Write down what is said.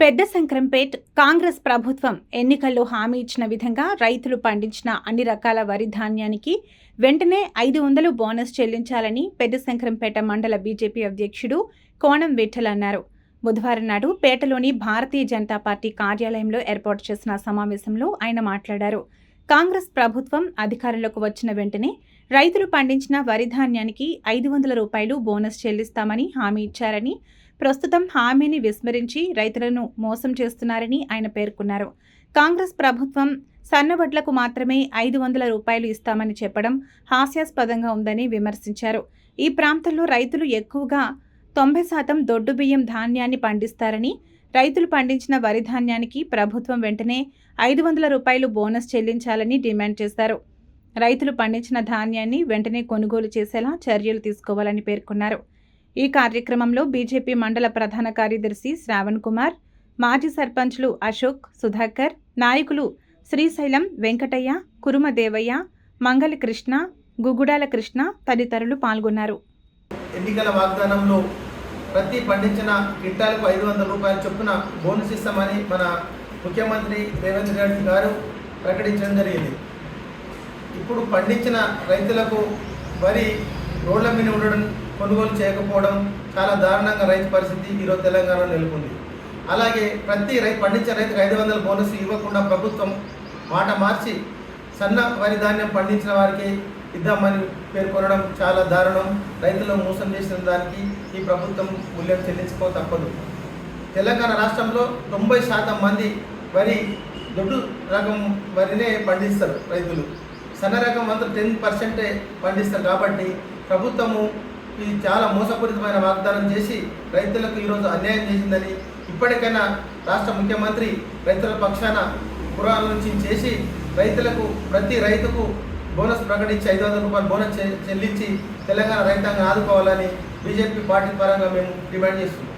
పెద్ద సంక్రంపేట్ కాంగ్రెస్ ప్రభుత్వం ఎన్నికల్లో హామీ ఇచ్చిన విధంగా రైతులు పండించిన అన్ని రకాల వరి ధాన్యానికి వెంటనే ఐదు వందలు బోనస్ చెల్లించాలని పెద్ద శంకరంపేట మండల బీజేపీ అధ్యక్షుడు కోణం విఠల్ అన్నారు. బుధవారం నాడు పేటలోని భారతీయ జనతా పార్టీ కార్యాలయంలో ఏర్పాటు చేసిన సమావేశంలో ఆయన మాట్లాడారు. కాంగ్రెస్ ప్రభుత్వం అధికారంలోకి వచ్చిన వెంటనే రైతులు పండించిన వరి ధాన్యానికి ఐదు వందల రూపాయలు బోనస్ చెల్లిస్తామని హామీ ఇచ్చారని ప్రస్తుతం హామీని విస్మరించి రైతులను మోసం చేస్తున్నారని ఆయన పేర్కొన్నారు. కాంగ్రెస్ ప్రభుత్వం సన్నబడ్లకు మాత్రమే ఐదు వందల రూపాయలు ఇస్తామని చెప్పడం హాస్యాస్పదంగా ఉందని విమర్శించారు. ఈ ప్రాంతంలో రైతులు ఎక్కువగా తొంభై శాతం దొడ్డు బియ్యం ధాన్యాన్ని పండిస్తారని రైతులు పండించిన వరి ధాన్యానికి ప్రభుత్వం వెంటనే ఐదు వందల రూపాయలు బోనస్ చెల్లించాలని డిమాండ్ చేశారు. రైతులు పండించిన ధాన్యాన్ని వెంటనే కొనుగోలు చేసేలా చర్యలు తీసుకోవాలని పేర్కొన్నారు. ఈ కార్యక్రమంలో బీజేపీ మండల ప్రధాన కార్యదర్శి శ్రావణ్ కుమార్ మాజీ సర్పంచ్లు అశోక్ సుధాకర్ నాయకులు శ్రీశైలం వెంకటయ్య కురుమదేవయ్య మంగళ కృష్ణ గుగుడాల కృష్ణ తదితరులు పాల్గొన్నారు. ఎన్నికల వాగ్దానంలో ప్రతి పండించిన కిట్టాలకు ఐదు వందల రూపాయల చొప్పున బోనస్ ఇస్తామని మన ముఖ్యమంత్రి రేవంత్ రెడ్డి గారు ప్రకటించడం జరిగింది. ఇప్పుడు పండించిన రైతులకు వరి రోడ్ల మీద ఉండడం కొనుగోలు చేయకపోవడం చాలా దారుణంగా రైతు పరిస్థితి ఈరోజు తెలంగాణలో నెలకొంది. అలాగే ప్రతి రైతు పండించే రైతుకు ఐదు వందల బోనస్ ఇవ్వకుండా ప్రభుత్వం మాట మార్చి సన్న వరి ధాన్యం పండించిన వారికి ఇద్దామని పేర్కొనడం చాలా దారుణం. రైతులు మోసం చేసిన దానికి ఈ ప్రభుత్వం మూల్యం చెల్లించుకో తప్పదు. తెలంగాణ రాష్ట్రంలో తొంభై శాతం మంది వరి దొడ్డు రకం వరినే పండిస్తారు రైతులు. సన్న రకం మాత్రం టెన్ పర్సెంటే పండిస్తారు కాబట్టి ప్రభుత్వము ఇది చాలా మోసపూరితమైన వాగ్దానం చేసి రైతులకు ఈరోజు అన్యాయం చేసిందని ఇప్పటికైనా రాష్ట్ర ముఖ్యమంత్రి రైతుల పక్షాన పురాల నుంచి చేసి రైతులకు ప్రతి రైతుకు బోనస్ ప్రకటించి ఐదు వందల రూపాయలు బోనస్ చెల్లించి తెలంగాణ రైతాంగం ఆదుకోవాలని బీజేపీ పార్టీ పరంగా మేము డిమాండ్ చేస్తున్నాం.